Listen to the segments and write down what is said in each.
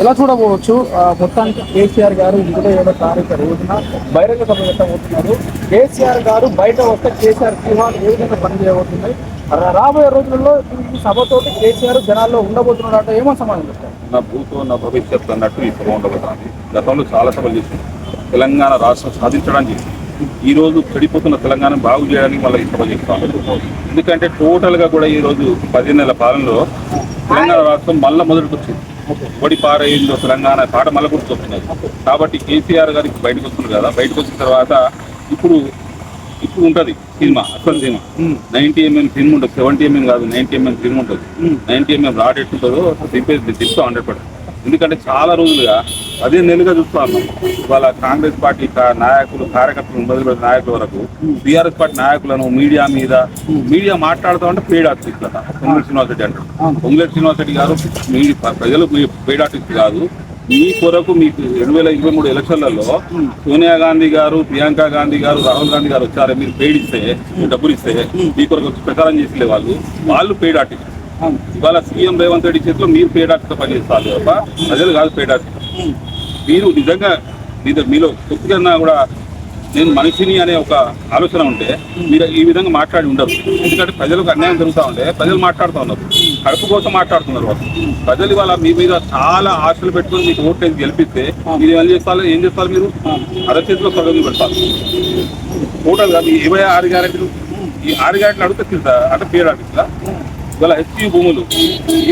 ఎలా చూడవచ్చు మొత్తానికి కేసీఆర్ గారు ఇరవై ఏడో తారీఖు రోజున బహిరంగ సభ పెట్టబోతున్నారు కేసీఆర్ గారు బయట వస్తే కేసీఆర్ వ్యూహాలు ఏ విధంగా పనిచేయబోతున్నాయి? రాబోయే రోజుల్లో ఈ సభతోటి కేసీఆర్ జనాల్లో ఉండబోతున్నాడు అంటే ఏమో సమాధానం చెప్తారు. నా భూతో నా భవిష్యత్తు అన్నట్టు ఈ సభ ఉండబోతుంది. గతంలో చాలా సభలు చేసింది తెలంగాణ రాష్ట్రం సాధించడానికి ఈ రోజు చెడిపోతున్న తెలంగాణ బాగు చేయడానికి మళ్ళీ ఈ సభ చేస్తాం ఎందుకంటే టోటల్గా కూడా ఈ రోజు నెలల పాలనలో తెలంగాణ రాష్ట్రం మళ్ళీ మొదటికి వచ్చింది ఒడి పారైందో తెలంగాణ పాట మళ్ళీ గుర్తుకొస్తున్నది కాబట్టి కేసీఆర్ గారికి బయటకు వస్తున్నారు కదా బయటకు వచ్చిన తర్వాత ఇప్పుడు ఇప్పుడు ఉంటది సినిమా అసలు సినిమా. నైన్టీ ఎంఎం ఫిల్మ్ ఉంటుంది సెవెంటీ ఎంఎం కాదు నైన్టీ ఎంఎం ఫిల్మ్ ఉంటుంది నైన్టీ ఎంఎం రాడ్ ఎట్టుంటుందో దింపేది దింపుతాం హండ్రెడ్ పర్సెంట్. ఎందుకంటే చాలా రోజులుగా అదే నెలగా చూస్తూ ఉన్నాం. ఇవాళ కాంగ్రెస్ పార్టీ నాయకులు కార్యకర్తలు మొదలు నాయకుల వరకు బీఆర్ఎస్ పార్టీ నాయకులను మీడియా మీద మీడియా మాట్లాడుతూ ఉంటే పెయిడ్ ఆర్టిస్ట్ అట పొంగులేటి శ్రీనివాసరెడ్డి అంటారు. పొంగులేటి శ్రీనివాసరెడ్డి గారు మీడియా ప్రజలు పెయిడ్ ఆర్టిస్ట్ కాదు. మీ కొరకు మీకు రెండు వేల ఇరవై మూడు ఎలక్షన్లలో సోనియా గాంధీ గారు ప్రియాంక గాంధీ గారు రాహుల్ గాంధీ గారు వచ్చారు మీరు పెయిడ్ ఇస్తే మీరు డబ్బులు ఇస్తే మీ కొరకు ప్రచారం చేసే వాళ్ళు. వాళ్ళు పెయిడ్ ఆర్టిస్ట్. ఇవాళ సీఎం రేవంత్ రెడ్డి చేతిలో మీరు పేడ్ పనిచేస్తారు తప్ప ప్రజలు కాదు పేడ్ మీరు నిజంగా మీద మీలో కొద్దిగా కూడా నేను మనిషిని అనే ఒక ఆలోచన ఉంటే మీరు ఈ విధంగా మాట్లాడి ఉండరు. ఎందుకంటే ప్రజలకు అన్యాయం జరుగుతూ ఉంటే ప్రజలు మాట్లాడుతూ ఉన్నారు కడుపు కోసం మాట్లాడుతున్నారు వాళ్ళు. ప్రజలు ఇవాళ మీ మీద చాలా ఆశలు పెట్టుకుని మీకు ఓట్లు వేసి గెలిపిస్తే మీరు ఏం చేస్తారు? ఏం చేస్తారు మీరు? అరచేతిలో సగం పెడతారు టోటల్గా మీ ఇరవై ఆరు గ్యారెంటీలు. ఈ ఆరు గ్యారెంటీలు అడిగితే తెలుసా అంటే పేరు ఆర్టిస్ట్లా ఇవాళ హెచ్పి భూములు.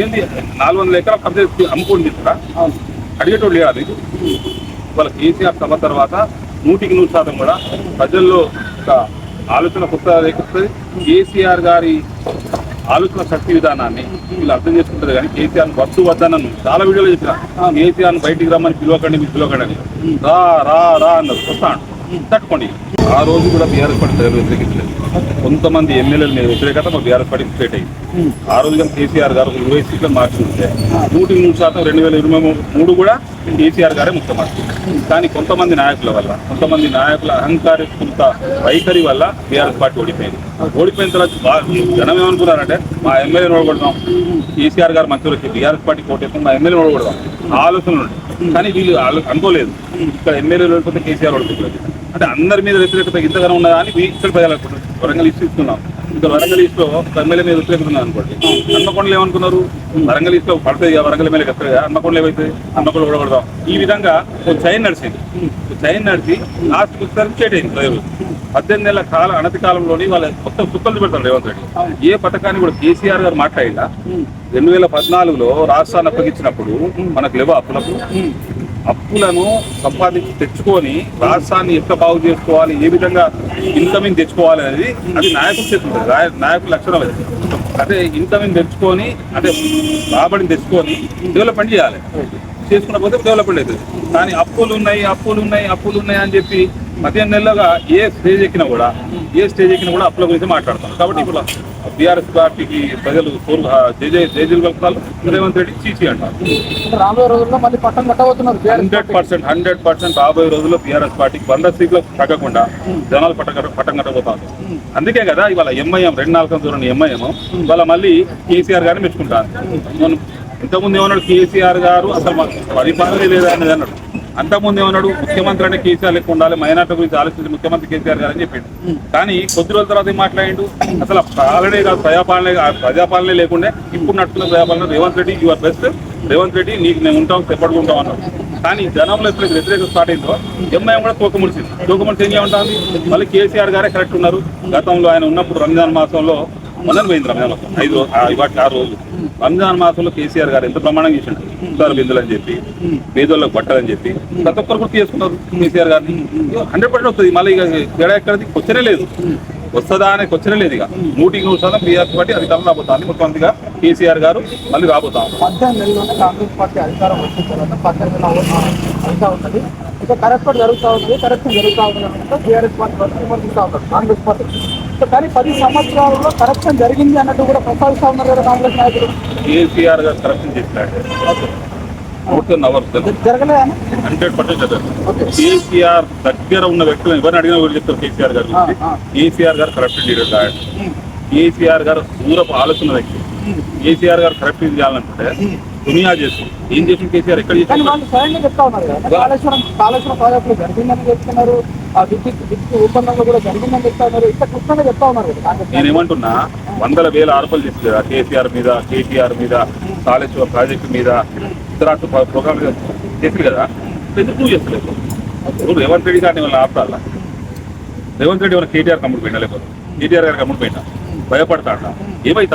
ఏంది? నాలుగు వందల ఎకరాలు కబ్జా చేసి అమ్ముకోండి తీసుకురా. అడిగేటోళ్ళు లేదా మీకు? ఇవాళ కేసీఆర్ సభ తర్వాత నూటికి నూరు శాతం కూడా ప్రజల్లో ఒక ఆలోచన కొత్త రేకొస్తుంది కేసీఆర్ గారి ఆలోచన శక్తి విధానాన్ని వీళ్ళు అర్థం చేసుకుంటారు కానీ కేసీఆర్ వద్దు వద్దనను. చాలా వీడియోలు చెప్పిన కేసీఆర్ బయటికి రమ్మని పిలవకండి మీరు పిలవకండి రా రా రా అన్నారు. వస్తాను. తట్టుకోండి. ఆ రోజు కూడా బీఆర్ఎస్ పార్టీ ప్రజలు వ్యతిరేకించలేదు. కొంతమంది ఎమ్మెల్యేల మీద వ్యతిరేకత మా బీఆర్ఎస్ పార్టీ స్ట్రేట్ అయింది ఆ రోజు కానీ కేసీఆర్ గారు ఇరవై సీట్లను మార్చుకుంటే నూటికి నూరు శాతం రెండు వేల ఇరవై మూడు కూడా కేసీఆర్ గారే ముఖ్యమంత్రి కానీ కొంతమంది నాయకుల వల్ల కొంతమంది నాయకుల అహంకారపూరిత వైఖరి వల్ల బీఆర్ఎస్ పార్టీ ఓడిపోయింది. ఓడిపోయిన తర్వాత జనం ఏమనుకున్నారంటే మా ఎమ్మెల్యేని ఓడగొడదాం కేసీఆర్ గారు మంత్రులకి బీఆర్ఎస్ పార్టీ కోటేస్తాం మా ఎమ్మెల్యేని ఓడగొడదాం ఆలోచనలు ఉండే. కానీ వీళ్ళు అనుకోలేదు. ఇక్కడ ఎమ్మెల్యే లేకపోతే కేసీఆర్ ఓడిపోతుంది అంటే అందరి మీద వ్యతిరేకత ఇంతగానో ఉన్నదా అని ఇక్కడ ప్రజలు అనుకుంటున్నారు. వరంగల్ ఇస్తూ ఇస్తున్నాం ఇంకా వరంగల్ ఈస్ట్లో ఎమ్మెల్యే మీద వ్యతిరేకత ఉన్నది అనుకోండి. అన్నకొండలు ఏమనుకున్నారు? వరంగల్ ఈస్ట్లో పడుతుంది వరంగల్ ఎమ్మెల్యే వస్తుంది కదా హన్మకొండలు ఏమైతే? హన్మకొండ కూడా ఈ విధంగా ఒక చైన్ నడిచింది. చైన్ నడిచి లాస్ట్ వచ్చేసరికి స్టేట్ అయింది ప్రజలు. పద్దెనిమిది నెలల కాల అనతి కాలంలోని వాళ్ళ మొత్తం సుక్కలు పెడతారు రేవంత్ రెడ్డి. ఏ పథకాన్ని కూడా కేసీఆర్ గారు మాట్లాడినా రెండు వేల పద్నాలుగులో రాష్ట్రాన్ని అప్పగించినప్పుడు మనకు లేవా అప్పులకు అప్పులను సంపాదించి తెచ్చుకొని రాష్ట్రాన్ని ఎట్లా బాగు చేసుకోవాలి ఏ విధంగా ఇన్కమింగ్ తెచ్చుకోవాలి అనేది అది నాయకులు చేస్తుంది నాయకుల లక్షణం అది. అదే ఇన్కమింగ్ తెచ్చుకొని అదే రాబడిని తెచ్చుకొని డెవలప్మెంట్ చేయాలి. చేసుకున్న పోతే డెవలప్మెంట్ అవుతుంది. కానీ అప్పులు ఉన్నాయి అప్పులు ఉన్నాయి అప్పులు ఉన్నాయి అని చెప్పి పదిహేను నెలలుగా ఏ స్టేజ్ ఎక్కినా కూడా ఏ స్టేజ్ ఎక్కినా కూడా అప్పుల గురించి మాట్లాడతాం కాబట్టి ఇప్పుడు బీఆర్ఎస్ పార్టీకి ప్రజలు కోరు జేజే జేజీలు కలుపుతారు రేవంత్ రెడ్డి చీచి అంటారు. అంటే రాబోయే రోజుల్లో మళ్ళీ పట్టం కట్టబోతున్నారు BRS hundred percent hundred percent రాబోయే రోజుల్లో బీఆర్ఎస్ పార్టీకి వంద సీట్లు తగ్గకుండా జనాలు పట్ట పట్టం కట్టబోతారు అందుకే కదా ఇవాళ ఎంఐఎం రెండు నాలుగు దూరం ఎంఐఎం ఇవాళ మళ్ళీ కేసీఆర్ గారిని మెచ్చుకుంటారు. ఇంతకుముందు ఏమన్నాడు? కేసీఆర్ గారు అసలు మాకు పరిపాలనే లేదా అనేది అన్నాడు. అంతకుముందు ఏమన్నాడు? ముఖ్యమంత్రి అంటే కేసీఆర్ లెక్క ఉండాలి. మైనార్టీ గురించి ఆలోచించి ముఖ్యమంత్రి కేసీఆర్ గారు అని చెప్పాడు. కానీ కొద్ది రోజుల తర్వాత ఏం మాట్లాడిండు? అసలు పాలనే కాదు ప్రజాపాలనే ప్రజాపాలనే లేకుండా ఇప్పుడు నడుస్తున్న ప్రజాపాలన రేవంత్ రెడ్డి యువర్ బెస్ట్ రేవంత్ రెడ్డి నీకు మేము ఉంటాం సెపరేట్గా అన్నాడు. కానీ జనంలో ఎప్పుడైతే వ్యతిరేకత స్టార్ట్ అయిందో ఎంఐఎం కూడా తోకముడిచింది తోకముడిచి ఏం చేయమంటుంది మళ్ళీ కేసీఆర్ గారే కరెక్ట్ ఉన్నారు. గతంలో ఆయన ఉన్నప్పుడు రంజాన్ మాసంలో మొన్న పోయింది రంజాన్ మాసం ఐదు రో- ఇవాటి ఆరు రోజులు రంజాన్ మాసంలో కేసీఆర్ గారు ఎంత ప్రమాణం చేసిండు. సార్ బిందులు అని చెప్పి పేదోళ్ళకి బట్టలని చెప్పి ప్రతి ఒక్కరు గుర్తు చేసుకున్నారు కేసీఆర్ గారిని. హండ్రెడ్ పర్సెంట్ వస్తుంది. మళ్ళీ ఇక తేడా ఎక్కడది? క్వశ్చనే లేదు. వస్తుందా అనే క్వశ్చనే లేదు ఇక నూటికి నూరు శాతం బీఆర్సీ పార్టీ అధికారం రాబోతుంది ముఖ్యమంత్రిగా కేసీఆర్ గారు మళ్ళీ రాబోతాం. పద్దెనిమిది నెలల్లోనే కాంగ్రెస్ పార్టీ అధికారం వచ్చిన తర్వాత పద్దెనిమిది నెలలు అవుతా ఉంటుంది. ఇంకా కరెక్ట్ జరుగుతూ ఉంది కరెక్షన్ జరుగుతూ ఉంది బీఆర్ఎస్ పార్టీ విమర్శిస్తూ ఉన్నారు కాంగ్రెస్ పార్టీ. కానీ పది సంవత్సరాలలో కరెక్షన్ జరిగింది అన్నట్టు కూడా ప్రస్తావిస్తూ ఉన్నారు కదా కాంగ్రెస్ నాయకులు. కేసీఆర్ గారు కరప్షన్ జరగలేదా హండ్రెడ్ పర్సెంట్ కేసీఆర్ దగ్గర ఉన్న వ్యక్తులు ఎవరిని అడిగినా కూడా చెప్తారు కేసీఆర్ గారు. కేసీఆర్ గారు కరప్షన్ కాదు కేసీఆర్ గారు దూరపు ఆలోచన వ్యక్తి. కేసీఆర్ గారు కరప్షన్ చేయాలనుకుంటే దునియా చేస్తుంది. ఏం చేసిన కేసీఆర్? ఎక్కడ కానీ చేసిన వాళ్ళు స్వయంగా చెప్తా ఉన్నారు కదా. కాళేశ్వరం కాళేశ్వరం ప్రాజెక్టులు జరిగిందని చెప్తున్నారు. ఆ విద్యుత్ విద్యుత్ ఒప్పందంలో కూడా జరిగిందని చెప్తా ఉన్నారు. ఇట్లా కృష్ణగా చెప్తా ఉన్నారు కదా కాంగ్రెస్ నేను ఏమంటున్నా వందల వేల ఆరోపణలు చేసి కదా కేసీఆర్ మీద కేటీఆర్ మీద కాళేశ్వరం ప్రాజెక్టు మీద ఇతర ప్రోగ్రామ్ చేసి కదా. ఎందుకు చేస్తలేదు? ఇప్పుడు రేవంత్ రెడ్డి గారిని వాళ్ళ ఆపాల రేవంత్ రెడ్డి వాళ్ళ కేటీఆర్ కమ్ముడు పోయినా లేకపోతే? కేటీఆర్ గారి కమ్ముడు పోయినా భయపడతాడ? ఏమైతే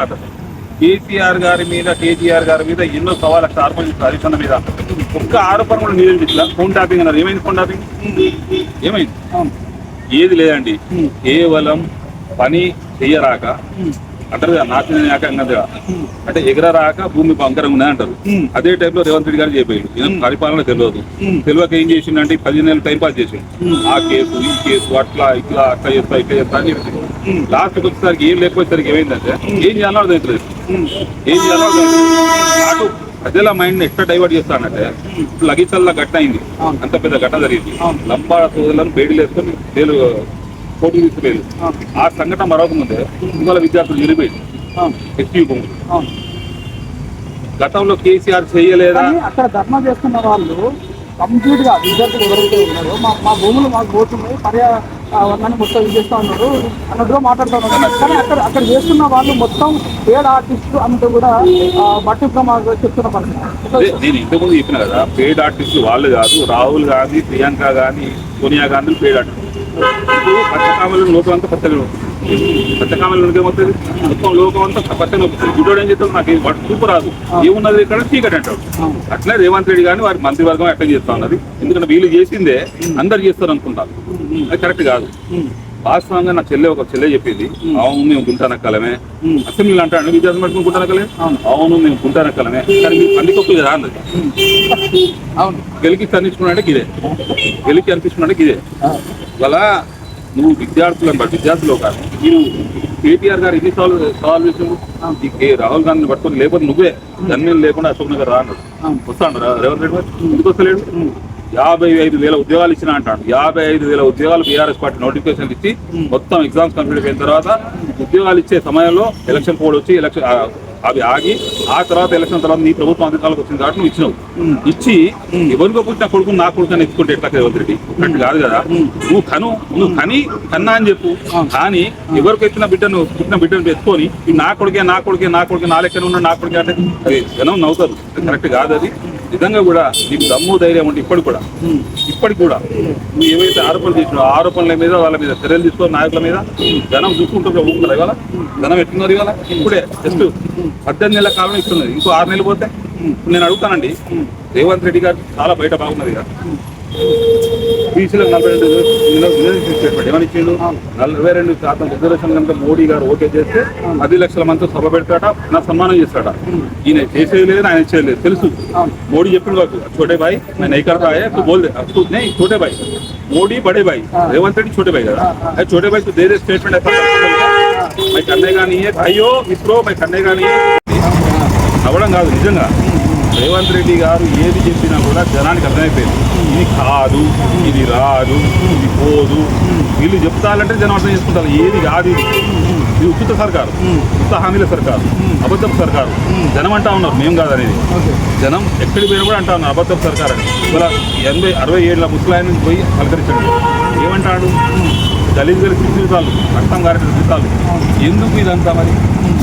కేసీఆర్ గారి మీద కేటీఆర్ గారి మీద ఎన్నో సవా లక్ష ఆరోపణలు చేస్తారు హరిచంద్ర మీద. ఒక్క ఆరోపణ కూడా నీళ్ళు ఇట్లా ఫోన్ ట్యాపింగ్ అన్నారు. ఏమైంది ఫోన్ ట్యాపింగ్ ఏమైంది. ఏది లేదండి. కేవలం పని చెయ్యరాక అంటారు కదా నాశనం ఏకంగా అంటే ఎగరరాక భూమి బంకరంగా ఉన్నది అంటారు. అదే టైంలో రేవంత్ రెడ్డి గారు చెప్పాడు ఈయన పరిపాలన తెలియదు. తెలియక ఏం చేసిండంటే పది నెలలు టైం పాస్ చేసిండు. ఆ కేసు ఈ కేసు అట్లా ఇట్లా అట్లా చేస్తా ఇట్లా చేస్తా అని చెప్పింది లాస్ట్ వచ్చేసరికి ఏం లేకపోయేసరికి ఏమైందంటే ఏం చేయాలో అర్థం ఏం చేయాలో అర్థం. అటు ప్రజల మైండ్ ఎట్లా డైవర్ట్ చేస్తానంటే లగిచల్లా గట్ట అయింది అంత పెద్ద గట్ట జరిగింది. లంబాడ సోదరులను బేడీలు వేసుకొని తేలు పోటీ తీసుకులేదు ఆ సంఘటన మరొక ముందే ఇవాళ విద్యార్థులు నిలిపోయింది. ఎస్టీ అవును. గతంలో కేసీఆర్ చేయలేదా? అక్కడ ధర్నా చేస్తున్న వాళ్ళు కంప్లీట్గా విద్యార్థులు ఎవరైతే ఉన్నారో మా మా భూములు మాకు పోతున్నాయి పర్యావరణాన్ని మొత్తం ఇది చేస్తూ ఉన్నారు. అన్నట్టుగా మాట్లాడుతూ ఉన్నారు. కానీ అక్కడ అక్కడ చేస్తున్న వాళ్ళు మొత్తం పేడ్ ఆర్టిస్టులు అంటూ కూడా మట్టి ప్రమాదం చెప్తున్న పరిస్థితి నేను ఇంతకుముందు చెప్పిన కదా పేడ్ ఆర్టిస్టులు వాళ్ళు కాదు రాహుల్ గాంధీ ప్రియాంక గాంధీ సోనియా గాంధీ పేడ్ ఆర్టిస్ట్ ఇప్పుడు పచ్చకామల లోకం అంతా పచ్చగా లోకం ఏమవుతుంది మొత్తం లోకం అంతా పచ్చగా వస్తుంది గుడ్డోడు ఏం చేస్తాడు? నాకు వాడు చూపు రాదు. ఏమున్నది ఇక్కడ? చీకటి అంటాడు. అట్లే రేవంత్ రెడ్డి గారిని వారి మంత్రివర్గం అట్లా చేస్తా ఉన్నది. ఎందుకంటే వీళ్ళు చేసిందే అందరు చేస్తారు అనుకుంటారు. అది కరెక్ట్ కాదు. వాస్తవంగా నా చెల్లె ఒక చెల్లె చెప్పింది. అవును మేము గుంటానక్కలమే. అసెంబ్లీలో అంటాడు. విద్యార్థి పట్టుకుని గుంటానక్కలే అవును మేము గుంటానక్కలమే. కానీ మీరు పందికొప్పులు కదా అన్నది అవును. గెలికి అనిపించుకున్నాడే గిదే గెలికి అనిపించుకున్నాడే గిదే ఇవాళ నువ్వు విద్యార్థులను బట్టి విద్యార్థులు కాదు మీరు కేటీఆర్ గారు ఎన్ని సాల్వ్ సవాల్ చేసిండు రాహుల్ గాంధీని పట్టుకొని లేకపోతే నువ్వే. జన్మేం లేకుండా అశోక్ నగర్ రా అన్నాడు. వస్తాడు రేవంత్ రెడ్డి ఎందుకు వస్తలేడు? యాభై ఐదు వేల ఉద్యోగాలు ఇచ్చిన అంటాడు. యాభై ఐదు వేల ఉద్యోగాలు బీఆర్ఎస్ పార్టీ నోటిఫికేషన్ ఇచ్చి మొత్తం ఎగ్జామ్స్ కంప్లీట్ అయిన తర్వాత ఉద్యోగాలు ఇచ్చే సమయంలో ఎలక్షన్ కోడ్ వచ్చి ఎలక్షన్ అవి ఆగి ఆ తర్వాత ఎలక్షన్ తర్వాత నీ ప్రభుత్వం అధికారులకు వచ్చింది కాబట్టి నువ్వు ఇచ్చినావు. ఇచ్చి ఎవరికో పుట్టిన కొడుకు నా కొడుకు అని ఎత్తుకుంటే ఎట్లా రేవంత్ రెడ్డి అట్టు కాదు కదా. నువ్వు కను నువ్వు కని కన్నా అని చెప్పు. కానీ ఎవరికి ఎత్తిన బిడ్డను పుట్టిన బిడ్డను ఎత్తుకొని నా కొడుకే నా కొడుకే నా కొడుకే నా లెక్కన ఉన్న నా కొడుకే అంటే అది జనం నవ్వుతారు. కరెక్ట్ కాదు అది. నిజంగా కూడా నీకు దమ్ము ధైర్యం ఉంటే ఇప్పటికి కూడా. ఇప్పటికి కూడా నువ్వు ఏవైతే ఆరోపణలు చేసినావు ఆ ఆరోపణల మీద వాళ్ళ మీద చర్యలు తీసుకో నాయకుల మీద జనం చూసుకుంటారు ఊరుకున్నారు ఇవాళ. జనం ఎట్టున్నారు ఇవాళ? ఇప్పుడే జస్ట్ పద్దెనిమిది నెలల కాలం ఇస్తున్నది ఇంకో ఆరు నెలలు పోతే నేను అడుగుతానండి రేవంత్ రెడ్డి గారు చాలా బయట బాగున్నది కదా బీసీలో నలభై రెండు రిజర్వేషన్ ఏమని ఇచ్చిండు? నలభై రెండు శాతం రిజర్వేషన్ కనుక మోడీ గారు ఓకే చేస్తే పది లక్షల మంది సభ పెడతాడా నా సన్మానం చేస్తాడా ఈయన చేసేది లేదు ఆయన చేయలేదు తెలుసు. మోడీ చెప్పిండు కాదు చోటే బాయ్ నేను ఎక్కడ బోల్దే బోల్ చోటే బాయ్. మోడీ బడే బాయ్. రేవంత్ రెడ్డి చోటే బాయ్ కదా. అదే చోటే బాయ్ దేరే స్టేట్మెంట్ మై కన్నే కానీ అయ్యో ఇస్రో మై కన్నే కానీ అవ్వడం కాదు నిజంగా. రేవంత్ రెడ్డి గారు ఏది చెప్పినా కూడా జనానికి అర్థమైపోయింది. ఇది కాదు ఇది రాదు ఇది పోదు. వీళ్ళు చెప్తారంటే జనం అర్థం చేసుకుంటారు. ఏది కాదు ఇది. ఇది ఉచిత సర్కారు. ఉచిత హామీల సర్కారు. అబద్ధం సర్కారు. జనం అంటా ఉన్నారు. మేము కాదు అనేది జనం ఎక్కడికి పోయినా కూడా అంటా ఉన్నారు. అబద్ధం సర్కారు అని. ఇవాళ ఎనభై అరవై ఏళ్ళ ముసలాయన పోయి పలకరించండి. ఏమంటాడు? దళిత గెలిచిన జీవితాలు రక్తం గారిన జీవితాలు ఎందుకు ఇదంతా మరి?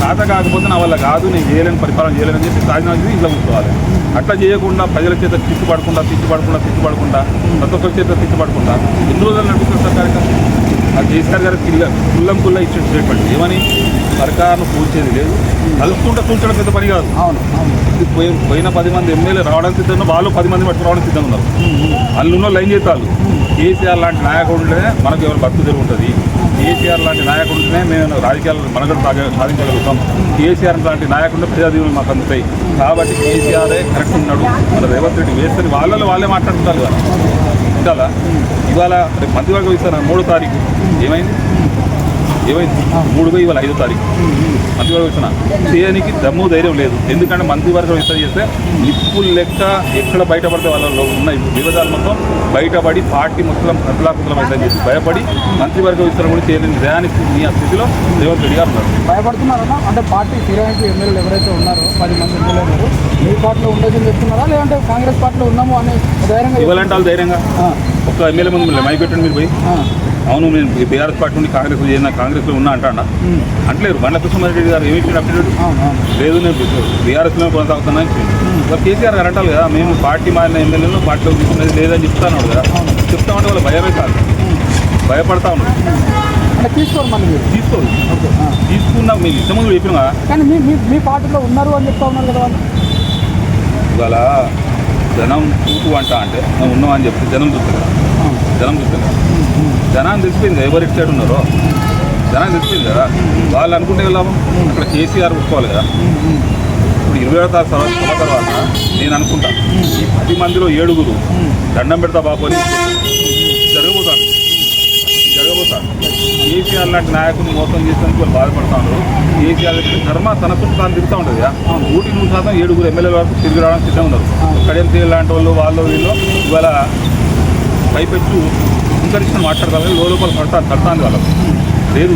చేత కాకపోతే నా వల్ల కాదు నేను చేయలేని పరిపాలన చేయలేని చెప్పి చేసి ఇంట్లో కూర్చోవాలి. అట్లా చేయకుండా ప్రజల చేత తిట్టు పడకుండా తిట్టు పడకుండా తిట్టు పడకుండా ప్రతి ఒక్కరి చేత తిట్టు పడకుండా ఎన్ని రోజులు నడుపుతుంది సార్ కార్యక్రమం ఆ కేసీఆర్ గారికి కిల్ల కుల్లం కుల్ల ఇచ్చిన స్టేట్మెంట్ ఏమని? సర్కారును కూల్చేది లేదు. కలుపుకుంటే కూల్చడం పెద్ద పని కాదు. అవును పోయి పోయిన పది మంది ఎమ్మెల్యే రావడానికి సిద్ధంగా. వాళ్ళు పది మంది పట్టుకు రావడానికి సిద్ధంగా ఉన్నారు. అందులో లైన్ చేతాలు కేసీఆర్ లాంటి నాయకుడు మనకు ఎవరు బతుకు తెరువు కేసీఆర్ లాంటి నాయకుడు మేము రాజకీయాలను మనగడ సాధించగలుగుతాం. కేసీఆర్ లాంటి నాయకుడు ప్రజాదీవులు మాకు అందుతాయి. కాబట్టి కేసీఆరే కరెక్ట్ ఉన్నాడు. మన రేవంత్ రెడ్డి వేస్తే వాళ్ళలో వాళ్ళే మాట్లాడుతారు కదా. ఉండాలా? ఇవాళ రేపు మంత్రివర్గం ఇస్తారు? మూడో తారీఖు. ఏమైంది? ఏమైంది? మూడు పోయి ఇవాళ ఐదో తారీఖు. మంత్రివర్గం ఇస్తున్నా చేయడానికి దమ్ము ధైర్యం లేదు. ఎందుకంటే మంత్రివర్గం ఇస్తా చేస్తే నిప్పులు లెక్క ఎక్కడ బయటపడితే వాళ్ళలో ఉన్న విభేదాలు మొత్తం బయటపడి పార్టీ మొత్తం కదలాకుతలం అవుతుందని చెప్పి భయపడి మంత్రివర్గం ఇస్తారు కూడా చేయలేని దయానికి మీ ఆ స్థితిలో రేవంత్ రెడ్డి గారు ఉన్నారు. భయపడుతున్నారన్నా? అంటే పార్టీ ఫిరాయింపు ఎమ్మెల్యేలు ఎవరైతే ఉన్నారో పది మంది ఎమ్మెల్యేలు మీ పార్టీలో ఉండొచ్చని చెప్తున్నారా? లేదంటే కాంగ్రెస్ పార్టీలో ఉన్నాము అనే ధైర్యంగా ఇవ్వాలంటే వాళ్ళు ధైర్యంగా ఆ, ఒక్క ఎమ్మెల్యే ముందు మైక్ పెట్టండి మీరు పోయి. అవును నేను బీఆర్ఎస్ పార్టీ నుండి కాంగ్రెస్ చేసిన కాంగ్రెస్లో ఉన్నా అంటాడా అంటలేరు. బండ్ల కృష్ణమారెడ్డి గారు ఏమి ఇచ్చిన అప్డేట్ లేదు నేను బీఆర్ఎస్లో కొనసాగుతున్నా. మరి కేసీఆర్ గారు అంటారు కదా మేము పార్టీ మారిన ఎమ్మెల్యేలు పార్టీలో తీసుకున్నది లేదని చెప్తాను కదా. చెప్తామంటే వాళ్ళు భయమే కాదు. భయపడతా ఉన్నారు. తీసుకోరు మీరు తీసుకోరు. తీసుకున్నా మీకు ఇష్టం ముందు చెప్పిన? కానీ మీ పార్టీలో ఉన్నారు అని చెప్తా ఉన్నారు కదా వాళ్ళు. ఇవాళ జనం చూపు అంట అంటే మేము ఉన్నాం అని చెప్తే జనం చూస్తారు. జనం చూస్తారు జనాన్ని తెలిసిపోయింది కదా, ఎవరు ఇటు సైడ్ ఉన్నారో. జనాన్ని తెలిసిపోయింది కదా. వాళ్ళు అనుకుంటే లాభం అక్కడ కేసీఆర్ ఒప్పుకోవాలి కదా. ఇప్పుడు ఇరవై ఏడు తారీఖు తర్వాత సభ తర్వాత నేను అనుకుంటా ఈ పది మందిలో ఏడుగురు దండం పెడతా బాబు అని జరగబోతాను జరగబోతాను కేసీఆర్ లాంటి నాయకుని మోసం చేసేందుకు వాళ్ళు బాధపడతాను కేసీఆర్ ధర్మ తన చుట్టూ తాను తిరుగుతూ ఉంటుంది కదా. నూటి నూరు శాతం ఏడుగురు ఎమ్మెల్యేల వరకు తిరిగి రావడానికి సిద్ధంగా ఉన్నారు. కడియం తీరు లాంటి వాళ్ళు వాళ్ళు వీళ్ళు ఇవాళ పైపెచ్చు ఇంకరిష్టం మాట్లాడతారు లోపల కడతాను కడతాను వాళ్ళకు లేదు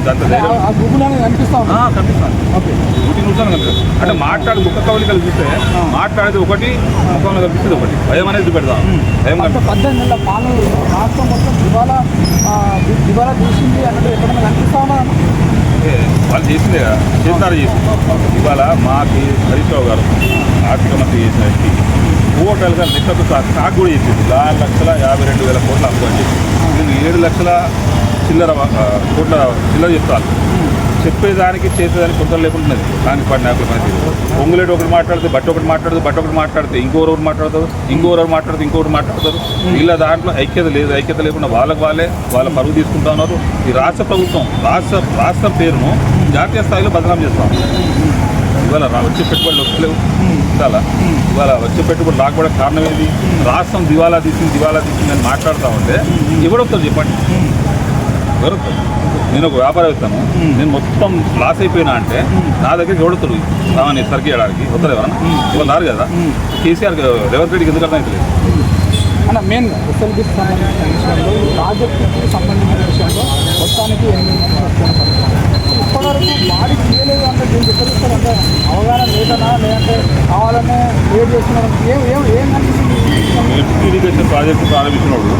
ఉన్నారు కనిపిస్తాను. ఓకే. నిమిషాలు కనిపిస్తుంది అంటే మాట్లాడి ముఖ కవలికలు చూస్తే మాట్లాడేది ఒకటి ముఖంలో కనిపిస్తుంది ఒకటి. భయం అనేది చూపెడతాం భయం పద్దెనిమిది నెలల పాలన రాష్ట్రం మొత్తం దివాలా ఆ, ది- దివాలా తీసింది అన్నట్టు ఎక్కడైనా కనిపిస్తా ఉన్నా అంటే వాళ్ళు చేసిందే కదా. చేస్తారు చేసి. ఇవాళ మాకి హరీష్ రావు గారు ఆర్థిక మంత్రి చేసిన వ్యక్తి. టోటల్గా లెక్కకు స్టాక్ కూడా చేసింది ఆరు లక్షల యాభై రెండు వేల కోట్ల అప్పు అని చెప్పి నేను ఏడు లక్షల చిల్లర కోట్ల చిల్లర చెప్తాను చెప్పేదానికి చేసేదానికి కొంత లేకుంటున్నది దాని పని నాయకుల పని పొంగులేడు ఒకటి మాట్లాడితే బట్ట ఒకటి మాట్లాడితే బట్ట ఒకటి మాట్లాడితే ఇంకోరు ఒకటి మాట్లాడతారు ఇంకోరు మాట్లాడితే ఇంకోటి మాట్లాడతారు. ఇలా దాంట్లో ఐక్యత లేదు. ఐక్యత లేకుండా వాళ్ళకి వాళ్ళే వాళ్ళ పరుగు తీసుకుంటా ఉన్నారు. ఈ రాష్ట్ర ప్రభుత్వం రాష్ట్ర రాష్ట్రం పేరును జాతీయ స్థాయిలో బదనాం చేస్తాం ఇవాళ వచ్చే పెట్టుబడులు వస్తలేవు చాలా ఇవాళ వచ్చే పెట్టుబడులు రాకపోవడం కారణం ఏది? రాష్ట్రం దివాలా తీసింది దివాలా తీసింది అని మాట్లాడుతూ ఉంటే ఎవరొస్తారు చెప్పండి. ఎవరొస్తారు నేను ఒక వ్యాపారవేత్తను నేను మొత్తం లాస్ అయిపోయినా అంటే నా దగ్గరికి ఎవడతారు సామాన్య సరికి చేయడానికి వస్తారు ఎవరన్నా? ఇవాళ రారు కదా? కేసీఆర్ రేవంత్ రెడ్డికి ఎందుకు అర్థమైతలేదు? అన్న మెయిన్ ఎస్ఎల్బికి సంబంధించిన విషయంలో ప్రాజెక్టుకి సంబంధించిన విషయంలో మొత్తానికి ఇప్పటివరకు బాడీ చేయలేదు అంటే దీనికి తెలుస్తుంది అంటే అవగాహన లేదనా లేదంటే కావాలనే లేట్ చేస్తున్నారు? ఏం ఏం ఏం ఇరిగేషన్ ప్రాజెక్టు ప్రారంభించినప్పుడు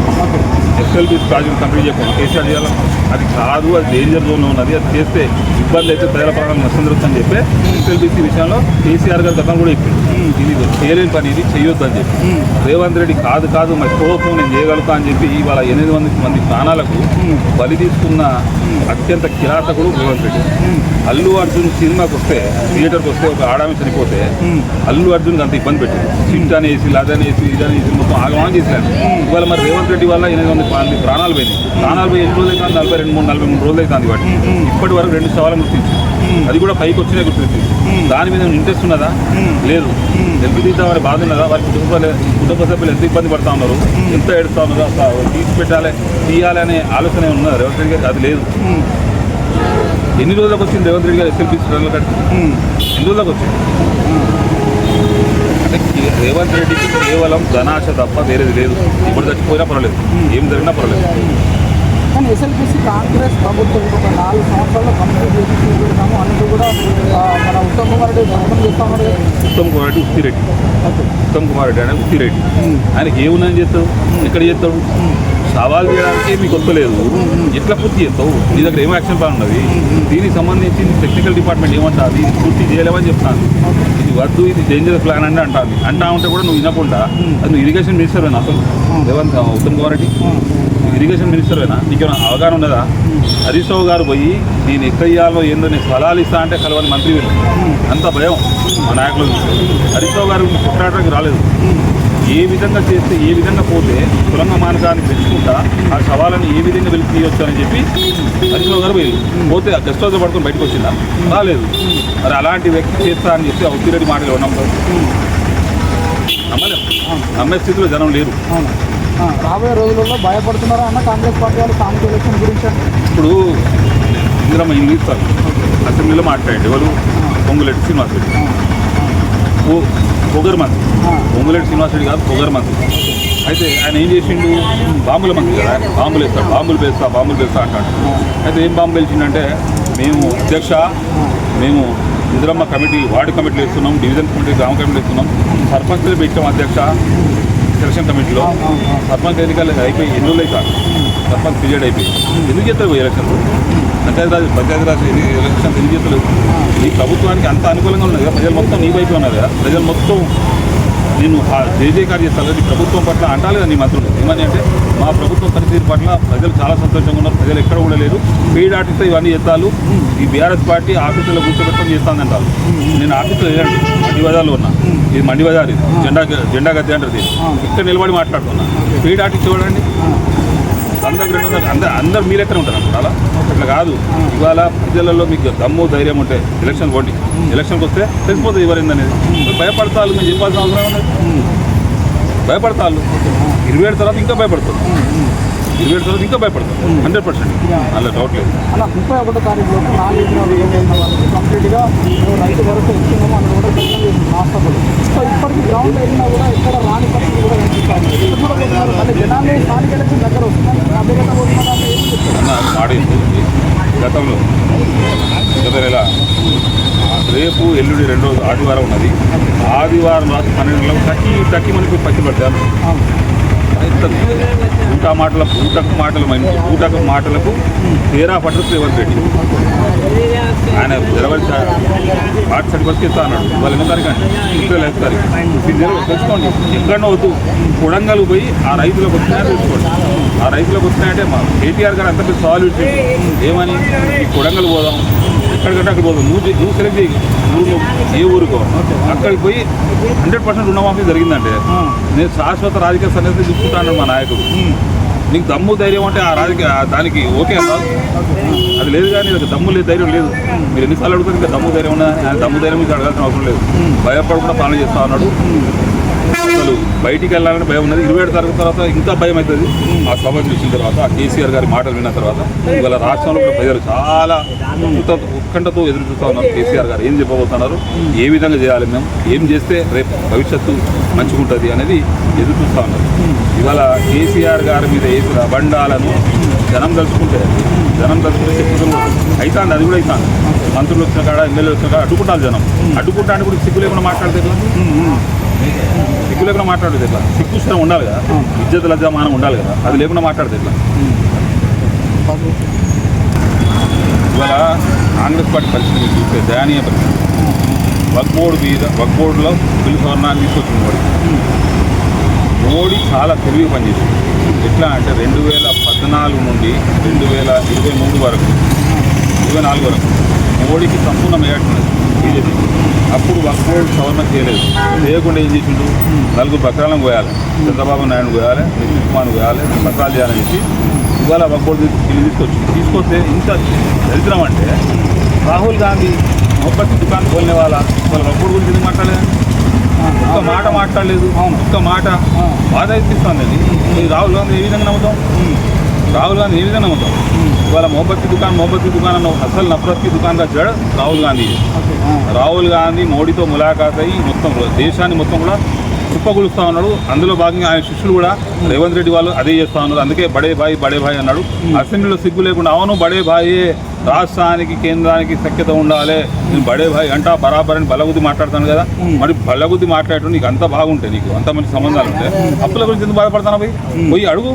ఎస్ఎల్బి ప్రాజెక్ట్ కంప్లీట్ చేయకుండా కేసీఆర్ చేయాలి? అది కాదు అది డేంజర్ జోన్లో ఉన్నది. అది చేస్తే ఇబ్బంది అయితే ప్రజల ప్రాణాలు నష్టం జరుగుతుందని చెప్పి ఎస్ఎల్బిసి విషయంలో కేసీఆర్ గారు గతం కూడా చెప్పింది ఇది చేయలేని పని ఇది చేయొద్దు అని చెప్పి రేవంత్ రెడ్డి కాదు కాదు మరి కోపం నేను చేయగలుగుతా అని చెప్పి ఇవాళ ఎనిమిది మంది మంది ప్రాణాలకు బలి తీసుకున్న అత్యంత కిరాతకుడు రేవంత్ రెడ్డి. అల్లు అర్జున్ సినిమాకి వస్తే థియేటర్కి వస్తే ఒక ఆడామి చనిపోతే అల్లు అర్జున్ అంత ఇబ్బంది పెట్టింది సిట్ అనేసి అదనేసి ఇదనేసి మొత్తం ఆగమానం చేసినాడు ఇవాళ మరి రేవంత్ రెడ్డి వల్ల ఎనిమిది మంది ప్రాణాలు పోయినాయి. ప్రాణాలు పోయి ఎన్ని రోజులు అవుతుంది నలభై రెండు మూడు నలభై మూడు రోజులు అవుతుంది వాటి ఇప్పటి వరకు రెండు గుర్తించి. అది కూడా పైకి వచ్చినా గుర్తించి. దాని మీద ఇంట్రెస్ట్ ఉన్నదా? లేదు. ఎందుకు తీద్దామని బాధ ఉన్నదా? వారి కుటుంబ కుటుంబ సభ్యులు ఎంత ఇబ్బంది పడతా ఉన్నారు? ఎంత ఏడుతా ఉన్నారు తీసి పెట్టాలి తీయాలి అనే ఆలోచన ఉన్నది. రేవంత్ రెడ్డి గారికి అది లేదు. ఎన్ని రోజులకు వచ్చింది రేవంత్ రెడ్డి గారు ఎస్ఎల్పీ కట్టి? ఎన్ని రోజులకు వచ్చింది? రేవంత్ రెడ్డికి కేవలం ధనాశ తప్ప వేరేది లేదు. ఇప్పుడు చచ్చిపోయినా పర్వాలేదు. ఏం జరిగినా పర్వాలేదు. కానీ ఎస్ఎల్బిసి కాంగ్రెస్ ప్రభుత్వం ఒక నాలుగు సంవత్సరాల్లో కంప్లీట్ చేసి చూపెడతాము. అన్నది కూడా మన ఉత్తమ్ కుమార్ రెడ్డి వ్యక్తం చేస్తా ఉన్నారు కదా. ఉత్తమ్ కుమార్ రెడ్డి ఉత్తిరెడ్డి ఓకే. ఉత్తమ్ కుమార్ రెడ్డి అనేది ఉత్తిరెడ్డి ఆయనకి ఏముందని చేస్తావు? ఎక్కడ చేస్తాడు సవాల్ చేయడానికి మీకు వస్తలేదు ఎట్లా పూర్తి చేస్తావు? నీ దగ్గర ఏం యాక్షన్ ప్లాన్ ఉన్నది. దీనికి సంబంధించి టెక్నికల్ డిపార్ట్మెంట్ ఏమంటుంది? ఇది పూర్తి చేయలేమని చెప్తాను ఇది వద్దు ఇది డేంజరస్ ప్లాన్ అంటే అంటాను అంటా ఉంటే కూడా నువ్వు వినకుండా అది నువ్వు ఇరిగేషన్ మినిస్టర్ అయినా అసలు? రేవంత్ ఉత్తమ్ కుమార్ రెడ్డి? ఇరిగేషన్ మినిస్టర్ అయినా నీకేమైనా అవగాహన ఉన్నదా? హరీష్ రావు గారు పోయి నేను ఎక్కడ ఏందో నేను సలహాలు ఇస్తా అంటే కలవని మంత్రి వీళ్ళు. అంత భయం మా నాయకులు. హరీష్ రావు గారు కొట్లాడడానికి రాలేదు. ఏ విధంగా చేస్తే ఏ విధంగా పోతే కులంగ మానకాన్ని పెంచుకుంటా ఆ సవాళ్ళని ఏ విధంగా వెలికి తీయొచ్చు అని చెప్పి హరీష్ రావు గారు పోయి పోతే ఆ గెస్ట్ హౌస్ పడుకొని బయటకు వచ్చిందా? రాలేదు. మరి అలాంటి వ్యక్తి చేస్తా అని చెప్పి ఆ ఉత్తిరెడ్డి మాటలు ఉన్నాం నమ్మలేం నమ్మే స్థితిలో జనం లేరు. రాబోయే రోజులలో భయపడుతున్నారా అన్న కాంగ్రెస్ పార్టీ వాళ్ళు కాంగ్రెస్ ఎలక్షన్ గురించి ఇప్పుడు ఇందిరమ్మ ఇల్లు ఇస్తారు. అసెంబ్లీలో మాట్లాడండి. ఎవరు? పొంగులెట్టి శ్రీనివాస్ రెడ్డి ఓ- పొగరు మంత్రి పొంగులెట్టి శ్రీనివాస్ రెడ్డి కాదు పొగరు మంత్రి అయితే ఆయన ఏం చేసిండు? బాంబుల మంత్రి కదా. బాంబులు వేస్తాడు బాంబులు వేస్తా బాంబులు వేస్తా అంటాడు. అయితే ఏం బాంబు వేసిండంటే మేము అధ్యక్ష మేము ఇందిరమ్మ కమిటీ వార్డు కమిటీలు ఇస్తున్నాం డివిజన్ కమిటీ గ్రామ కమిటీలు ఇస్తున్నాం సర్పంచ్లు పెట్టాం అధ్యక్ష సెలక్షన్ కమిటీలో. సర్పంచ్ ఎన్నికలు అయిపోయి ఎన్ని రోజులు అవుతారు సర్పంచ్ పీరియడ్ అయిపోయి ఎందుకు చేస్తారు ఎలక్షన్ పంచాయతీరాజ్ పంచాయతీరాజ్ రాజు ఎలక్షన్ ఎందుకు చేస్తలేదు ఈ ప్రభుత్వానికి అంత అనుకూలంగా ఉన్నది కదా ప్రజలు మొత్తం నీ వైపు ఉన్నారు కదా ప్రజలు మొత్తం నేను జేజేకార్ చేస్తాను కదా, ఈ ప్రభుత్వం పట్ల అంటాలి నీ మంత్రులు. ఏమని అంటే మా ప్రభుత్వం పనితీరు పట్ల ప్రజలు చాలా సంతోషంగా ఉన్నారు ప్రజలు ఎక్కడ కూడా లేరు. పెయిడ్ ఆర్టిస్ట్ ఇవన్నీ చేస్తాలు ఈ బీఆర్ఎస్ పార్టీ ఆఫీసులో కూర్చోబెట్టడం చేస్తానంటారు నేను ఆఫీసులో లేదండి మండి బజార్లో ఉన్నా. ఇది మండి బజార్ ఇది జెండా జెండా గద్దె అంటారు ఇక్కడ నిలబడి మాట్లాడుతున్నా. పెయిడ్ ఆర్టిస్ట్ చూడండి అందరు రెండు వందలు అందరు అందరు మీ ఉంటారు అప్పుడు అలా? అట్లా కాదు. ఇవాళ ప్రజలలో మీకు దమ్ము ధైర్యం ఉంటే ఎలక్షన్ పోండి ఎలక్షన్కి వస్తే తెలిసిపోతుంది ఎవరైంది అనేది. భయపడతారు మేము చెప్పాల్సిన అవసరం భయపడతాళ్ళు భయపడతారు. ఇరవై ఏడు తర్వాత ఇంకా భయపడతారు ఇరవై తర్వాత ఇంకా భయపడతారు హండ్రెడ్ పర్సెంట్. అలా డౌట్ లేదు. అలా ముప్పై ఒకటో తారీఖు లోపు నాలుగు ఎకరాలు ఏమైనా వాళ్ళకి కంప్లీట్గా మేము రైతు భరోసా ఇస్తున్నాము అని కూడా సో ఇప్పటికి గ్రౌండ్ వెళ్ళినా కూడా ఇక్కడ రాని పరిస్థితి కూడా కనిపిస్తాను ఎప్పుడు కూడా పోతున్నారు అంటే జనాన్ని స్థానిక ఎలక్షన్ దగ్గర? గతంలో గత నెల రేపు ఎల్లుండి రెండు రోజు ఆదివారం ఉన్నది. ఆదివారం రాత్రి పన్నెండు గంటలకు తక్కి తక్కి మనకి పచ్చి పడతాను ఊటా మాటల ఊటకు మాటలు మంచి ఊటకు మాటలకు తీరా పట్టు రేవంత్ రెడ్డి ఆయన జనవరి వాట్సాప్ సర్టిఫికెట్ ఇస్తా అన్నాడు. వాళ్ళు ఎన్నో తారీఖు అండి ఏప్రిల్ ఐదు తెలుసుకోండి. ఎక్కడో వద్దు. కొడంగల్ పోయి ఆ రైతులకు వచ్చినాయో తెలుసుకోండి. ఆ రైతులకు వస్తున్నాయంటే మా కేటీఆర్ గారు అంత సాల్వ్ చేసి ఏమని? ఈ కొడంగల్ పోదాం. ఎక్కడికంటే అక్కడ పోదాం నువ్వు నువ్వు సెలెక్ట్ చేయి ఊరు ఏ ఊరుకో అక్కడికి పోయి హండ్రెడ్ పర్సెంట్ రుణమాఫీ జరిగిందంటే నేను శాశ్వత రాజకీయ సన్నిధి చూసుకుంటాను మా నాయకుడు. నీకు దమ్ము ధైర్యం అంటే ఆ రాజకీయ దానికి ఓకే అన్నా? అది లేదు కానీ దమ్ము లేదు ధైర్యం లేదు. మీరు ఎన్నిసార్లు అడుగుతారు ఇంకా దమ్ము ధైర్యం ఉన్నదా ఆయన దమ్ము ధైర్యం మీకు అడగాల్సిన అవసరం లేదు. భయపడకుండా పాలన చేస్తా ఉన్నాడు. అసలు బయటికి వెళ్ళాలని భయం ఉన్నది. ఇరవై ఏడు తారీఖు తర్వాత ఇంకా భయం అవుతుంది. ఆ సభ చూసిన తర్వాత ఆ కేసీఆర్ గారి మాటలు విన్న తర్వాత ఇవాళ రాష్ట్రంలో ప్రజలు చాలా ఉత్కంఠతో ఎదురు చూస్తూ ఉన్నారు కేసీఆర్ గారు. ఏం చెప్పబోతున్నారు? ఏ విధంగా చేయాలి మేము? ఏం చేస్తే రేపు భవిష్యత్తు మంచిగుంటుంది అనేది ఎదురు చూస్తూ ఉన్నారు. ఇవాళ కేసీఆర్ గారి మీద వేసిన బండాలను జనం కలుసుకుంటే జనం కలుసుకుంటే చెప్పుకుని అది కూడా అవుతాను మంత్రులు వచ్చిన కాడ ఎమ్మెల్యే వచ్చిన కాడ అడ్డుకుంటారు జనం. అడ్డుకుంటానికి కూడా సిగ్గు లేకుండా మాట్లాడితే సిగ్గు లేకుండా మాట్లాడేది ఎట్లా? సిగ్గు ఉండాలి కదా. ఇజ్జత్ లజ్జామానం ఉండాలి కదా. అది లేకుండా మాట్లాడితే ఎట్లా? ఇవాళ కాంగ్రెస్ పార్టీ పరిస్థితి చూస్తే దయనీయ పరిస్థితి. వక్ బోర్డు మీద వక్ బోర్డులో బిల్లు సవరణాన్ని తీసుకొచ్చింది మోడీ. మోడీ చాలా తెలివిగా పనిచేసింది. ఎట్లా అంటే రెండు వేల పద్నాలుగు నుండి రెండు వేల ఇరవై మూడు వరకు ఇరవై నాలుగు వరకు. మోడీకి సంపూర్ణ ఉన్నది. బీజేపీ. అప్పుడు బోర్డు సవరణ చేయలేదు. చేయకుండా ఏం చేసిండు? నలుగురు బక్రాలను పోయాలి చంద్రబాబు నాయుడు పోయాలి నితీష్ కుమార్ పోయాలి బక్రాలు చేయాలని చెప్పి ఇవాళ వక్ బోర్డు బిల్లు తీసుకొచ్చింది. తీసుకొస్తే ఇంత దరిద్రం అంటే రాహుల్ గాంధీ మొబ్బత్తి దుకాణం పోలిన వాళ్ళ వాళ్ళ వక్ బోర్డు గురించి ఎందుకు మాట్లాడలేదు? ఒక్క మాట మాట్లాడలేదు. ఒక్క మాట బాధ ఇప్పిస్తుంది రాహుల్ గాంధీ ఏ విధంగా నమ్ముతాం? రాహుల్ గాంధీ ఏ విధంగా నమ్ముతాం ఇవాళ మొహబ్బత్తి దుకాణం మొహబ్బత్తి దుకాణం అసలు నఫరత్కి దుకాణంగా జడ రాహుల్ గాంధీ రాహుల్ గాంధీ మోడీతో ములాఖాత్ అయ్యి మొత్తం దేశాన్ని మొత్తం కూడా కుప్పగొలుస్తా ఉన్నాడు. అందులో భాగంగా ఆయన శిష్యులు కూడా రేవంత్ రెడ్డి వాళ్ళు అదే చేస్తా ఉన్నారు. అందుకే బడే భాయ్ బడే భాయ్ అన్నాడు. అసెంబ్లీలో సిగ్గు లేకుండా అవును బడే భాయే రాష్ట్రానికి కేంద్రానికి సఖ్యత ఉండాలి. నేను బడే భాయ్ అంటా బరాబర్ అని బలగుద్ది మాట్లాడతాను కదా. మరి బలగుద్ది మాట్లాడటం నీకు అంత బాగుంటాయి నీకు అంత మంచి సంబంధాలు ఉంటాయి అప్పుల గురించి ఎందుకు బాధపడతాను పోయి? పోయి అడుగు.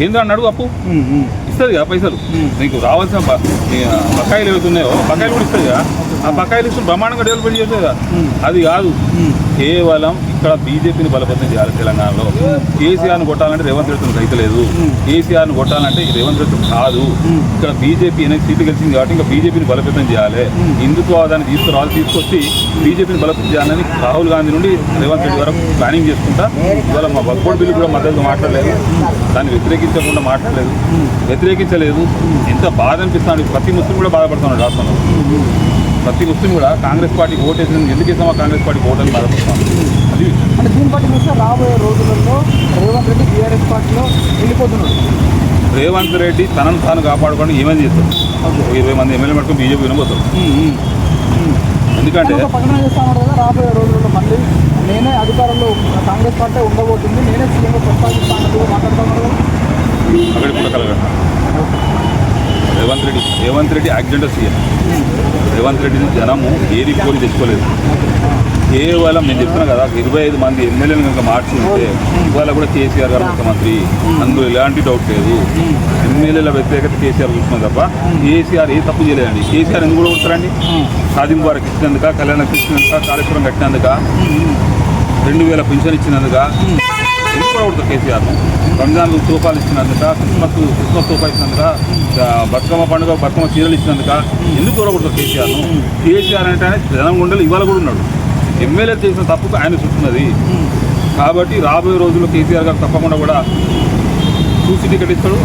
కేంద్రాన్ని అడుగు అప్పు. ఇస్తుంది కదా పైసలు. నీకు రావాల్సిన బకాయిలు ఏవైతున్నాయో బకాయిలు కూడా ఇస్తుంది కదా. ఆ బకాయిలు ఇస్తుంది బ్రహ్మాండంగా డెవలప్మెంట్ చేస్తుంది కదా. అది కాదు. కేవలం ఇక్కడ బీజేపీని బలపతం చేయాలి తెలంగాణలో కేసీఆర్ను కొట్టాలంటే రేవంత్ రెడ్డిని రైతలేదు. కేసీఆర్ను కొట్టాలంటే రేవంత్ రెడ్డి కాదు. ఇక్కడ బీజేపీ అనేది సీట్లు గెలిచింది కాబట్టి ఇంకా బీజేపీని బలపతం చేయాలి. హిందుత్వవాదాన్ని తీసుకురావాలి తీసుకొచ్చి బీజేపీని బలపతం చేయాలని రాహుల్ గాంధీ నుండి రేవంత్ రెడ్డి వరకు ప్లానింగ్ చేసుకుంటా. ఇవాళ మా వర్కౌట్ బిల్లు కూడా మద్దతు మాట్లాడలేదు. దాన్ని వ్యతిరేకించకుండా మాట్లాడలేదు. వ్యతిరేకించలేదు. ఎంత బాధ అనిపిస్తాను ప్రతి ముస్లిం కూడా బాధపడుతున్నాడు రాష్ట్రంలో. ప్రతి ముస్లిం కూడా కాంగ్రెస్ పార్టీకి ఓటేసిన ఎందుకు వేసామా కాంగ్రెస్ పార్టీకి ఓటని బాధపడుతున్నాను అది. అంటే దీన్ని బట్టి చూస్తే రాబోయే రోజులలో రేవంత్ రెడ్డి బీఆర్ఎస్ పార్టీలో వెళ్ళిపోతున్నాడు రేవంత్ రెడ్డి తనను తాను కాపాడుకొని ఏమని చేస్తాడు ఇరవై మంది ఎమ్మెల్యే పట్టుకుని బీజేపీ వినబోతాడు ఎందుకంటే ప్రకటన చేస్తామన్నారు కదా రాబోయే రోజుల్లో మళ్ళీ నేనే అధికారంలో కాంగ్రెస్ పార్టీ ఉండబోతుంది నేనే సీఎంగా కొనసాగిస్తానని మాట్లాడుతున్నారు కదా. అక్కడికి కూడా కలగండి రేవంత్ రెడ్డి రేవంత్ రెడ్డి యాక్సిడెంట్ సీఎం. రేవంత్ రెడ్డిని జనము ఏది కోరి తెచ్చుకోలేదు. కేవలం నేను చెప్తున్నా కదా ఇరవై ఐదు మంది ఎమ్మెల్యేలు కనుక మార్చి ఉంటే ఇవాళ కూడా కేసీఆర్ గారు ముఖ్యమంత్రి. అందులో ఎలాంటి డౌట్ లేదు. ఎమ్మెల్యేల వ్యతిరేకత కేసీఆర్ చూస్తున్నాం తప్ప కేసీఆర్ ఏ తప్పు చేయలేదండి. కేసీఆర్ ఎందుకు కూడా ఉంటారండి సాధింపు వారికి ఇచ్చినందుక కళ్యాణ ఇచ్చినందుక కాళేశ్వరం కట్టినందుక రెండు వేల పింఛన్ ఇచ్చినందుక ఎందుకు కూడా కేసీఆర్. రంజాన్ తూపాలు ఇచ్చినందుక క్రిస్మస్ క్రిస్మస్ తూఫా ఇచ్చినందుక బతుకమ్మ పండుగ బతుకమ్మ చీరలు ఇచ్చినందుక ఎందుకు కూడా కేసీఆర్ కేసీఆర్ అంటే జనం గుండెలు ఇవాళ కూడా ఉన్నాడు. ఎమ్మెల్యే చేసిన తప్పుకు ఆయన చుట్టున్నది కాబట్టి రాబోయే రోజుల్లో కేసీఆర్ గారు తప్పకుండా కూడా చూసి టికెట్ ఇస్తాడు.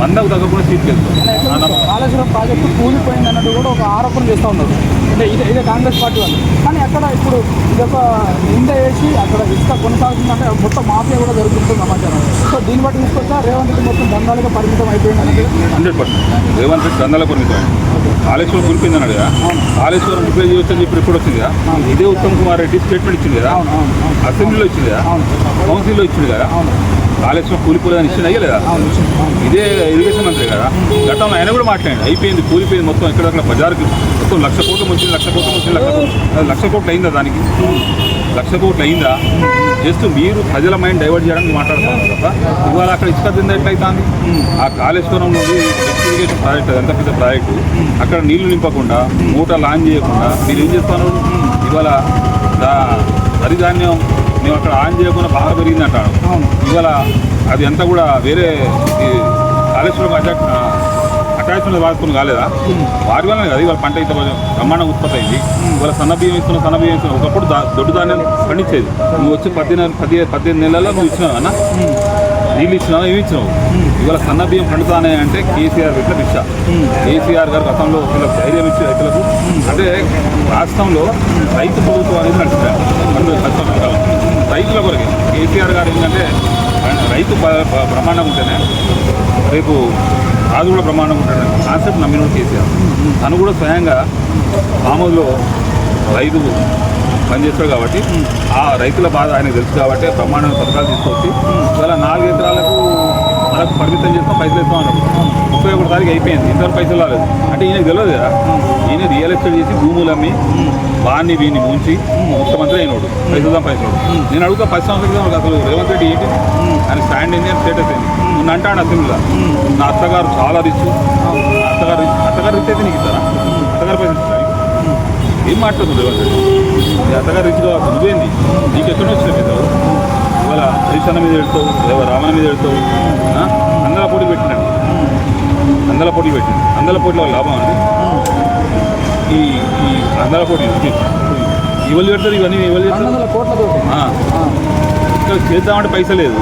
వందకు తగ్గకుండా సీట్కి వెళ్తాడు కాళేశ్వరం ప్రాజెక్టు కూలిపోయింది అన్నట్టు కూడా ఒక ఆరోపణ చేస్తూ ఉన్నారు. అంటే ఇదే ఇదే కాంగ్రెస్ పార్టీ వాళ్ళు. కానీ అక్కడ ఇప్పుడు ఇదొక నింద వేసి అక్కడ ఇసుక కొనసాగుతుందంటే మొత్తం మాఫియా కూడా జరుగుతుంది సమాచారం. సో దీన్ని బట్టి తీసుకొచ్చా? రేవంత్ రెడ్డి మొత్తం దందాలుగా పరిమితం అయిపోయింది అనేది హండ్రెడ్ పర్సెంట్. రేవంత్ రెడ్డి దందాల పరిమితం కాళేశ్వరం కురిపింది అన్నాడు కదా? కాళేశ్వరం రిపేర్ చేయొచ్చని చెప్పి ఇప్పుడు వచ్చింది కదా? ఇదే ఉత్తమ్ కుమార్ రెడ్డి స్టేట్మెంట్ ఇచ్చింది కదా? అసెంబ్లీలో ఇచ్చింది కదా? అవును. కౌన్సిల్లో ఇచ్చింది కదా? అవును. కాళేశ్వరం కూలిపోలేదని ఇచ్చింది అయ్యలేదా ఇదే ఇరిగేషన్ మంత్రి కదా? గతంలో ఆయన కూడా మాట్లాడండి అయిపోయింది కూలిపోయింది మొత్తం ఎక్కడ బజార్కి మొత్తం లక్ష కోట్లు వచ్చింది లక్ష కోట్లు వచ్చింది లక్ష లక్ష కోట్లు అయిందా దానికి? లక్ష కోట్లు అయిందా? జస్ట్ మీరు ప్రజల మైండ్ డైవర్ట్ చేయడానికి మాట్లాడుతున్నారు తప్ప ఇవాళ అక్కడ ఇసుక తిందా ఎట్లయితుంది? ఆ కాళేశ్వరం నుండి ఇరిగేషన్ ప్రాజెక్ట్ ఎంత పెద్ద ప్రాజెక్టు అక్కడ నీళ్ళు నింపకుండా మూట లాంచ్ చేయకుండా మీరు ఏం చేస్తున్నారు? ఇవాళ దా- వరి ధాన్యం మేము అక్కడ ఆన్ చేయకుండా బాగా పెరిగింది ఇవాళ అది అంతా కూడా వేరే ఈ కాళేశ్వరం అటాక్ అటాచ్మెంట్ వాడుకుని కాలేదా? వారి వల్ల కదా ఇవాళ పంట ఇంత బ్రహ్మాండం ఉత్పత్తి అయింది. ఇవాళ సన్న బియ్యం ఇస్తున్న సన్న బియ్యం ఇస్తున్న ఒకప్పుడు దా- దొడ్డు ధాన్యం పండించేది. నువ్వు వచ్చి పద్దెనిమిది పది పద్దెనిమిది నెలల్లో నువ్వు ఇచ్చినావు అన్న? నీళ్ళు ఇచ్చినావు ఏమి ఇచ్చినావు? ఇవాళ సన్న బియ్యం పండుతానే అంటే కేసీఆర్ పెట్టిన భిక్ష. కేసీఆర్ గారు గతంలో వీళ్ళకి ధైర్యం ఇచ్చి రైతులకు అంటే రాష్ట్రంలో రైతు ప్రభుత్వం అనేది నడుస్తారు రెండు కష్టం రైతుల కొరకు. కేసీఆర్ గారు ఏంటంటే రైతు బ్రహ్మాండం ఉంటేనే రేపు రాజు కూడా బ్రహ్మాండం ఉంటాడు కాన్సెప్ట్ నమ్మినోడు కేసీఆర్. తను కూడా స్వయంగా మామూలులో రైతు పనిచేస్తాడు కాబట్టి ఆ రైతుల బాధ ఆయనకు తెలుసు కాబట్టి బ్రహ్మాండమైన పథకాలు తీసుకొచ్చి ఇవాళ నాలుగు ఎకరాలకు మనకు పరిమితం చేస్తాం పైసలు ఇస్తాం అన్నప్పుడు. ముప్పై ఒకటి తారీఖు అయిపోయింది ఇంతవరకు పైసలు రాలేదు. అంటే ఈయనకు తెలియదు కదా? ఈయన రియల్ ఎస్టేట్ చేసి భూములు అమ్మి వాడిని వీడిని ఉంచి ముఖ్యమంత్రి అయినోడు పైసలు పైసలు. నేను అడుగుతా పది సంవత్సరాల అసలు రేవంత్ రెడ్డి ఏంటి? ఆయన స్టాండ్ ఏంటి అని స్టేటస్ ఏంటి? నువ్వు అంటాడు అసెంబ్లీలో నా అత్తగారు చాలా రిచ్ అత్తగారు అత్తగారు రిచ్ అయితే నీకు ఇస్తారా? అత్తగారు పైసలు ఇస్తారా ఏం మాట్లాడుతుంది రేవంత్ రెడ్డి? అత్తగారు రిచ్ కావచ్చు నువ్వేంది? నీకు ఎక్కడ వచ్చిన ఇవాళ హరిశన్న మీద వెళ్తావు లేదా రామన్న మీద ఆ? అందల పోటీ పెట్టినాడు. అందల పోటీలు పెట్టింది అందల పోటీలో లాభం అండి. ఈ ఈ అందల పోటీ ఇవ్వలు పెడతారు ఇవన్నీ ఇవ్వలు ఇక్కడ చేద్దామంటే పైసా లేదు.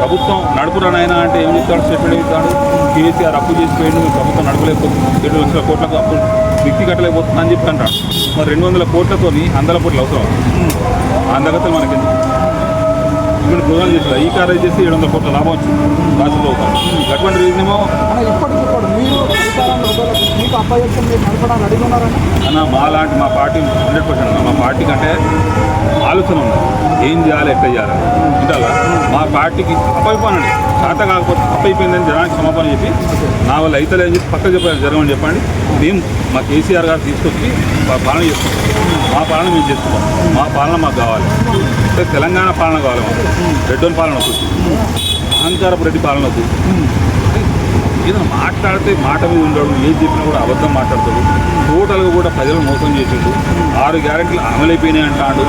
ప్రభుత్వం నడుపురా నాయన అంటే ఏం చెప్తాడు స్టేట్మెంట్ ఇస్తాడు కేసీఆర్ అప్పు చేసిపోయాడు ప్రభుత్వం నడపలేకపోతుంది ఏడు లక్షల కోట్లకు అప్పు వ్యక్తి కట్టలేకపోతుంది అని చెప్పి అంటాడు. మరి రెండు వందల కోట్లతోని వందల కోట్లు అవసరం అందగతలు మనకి ఇప్పుడు భోజనాలు చేస్తారు ఈ కార్ చేసి ఏడు వందల కోట్ల లాభం వచ్చింది. రాష్ట్ర ప్రభుత్వం అటువంటి రీజన్ ఏమో? ఇప్పటికిప్పుడు మీరు మీకు అబ్బాయి మీరు నడపడానికి అడిగి ఉన్నారని అన్న మా లాంటి మా పార్టీ హండ్రెడ్ పర్సెంట్ మా పార్టీ కంటే ఆలోచన ఉన్నది ఏం చేయాలి ఎట్లా చేయాలి? మా పార్టీకి అప్పైపోనండి చేత కాకపోతే అప్పైపోయిందని జనానికి క్షమాపణ చెప్పి నా వల్ల అయితే అని చెప్పి పక్క చెప్పాలి జరగమని చెప్పండి. మేము మా కేసీఆర్ గారు తీసుకొచ్చి మా పాలన చేసుకుంటాం. మా పాలన మేము చేసుకుంటాం. మా పాలన మాకు కావాలి. అంటే తెలంగాణ పాలన కావాలి మాకు. రెడ్డోన్ పాలన వస్తుంది అహంకారపు రెడ్డి పాలన వస్తుంది ఏదైనా మాట్లాడితే మాట మీద ఉండడు. ఏం చెప్పినా కూడా అబద్ధం మాట్లాడతాడు. టోటల్గా కూడా ప్రజలను మోసం చేసిండు. ఆరు గ్యారెంటీలు అమలైపోయినాయి అంటాడు.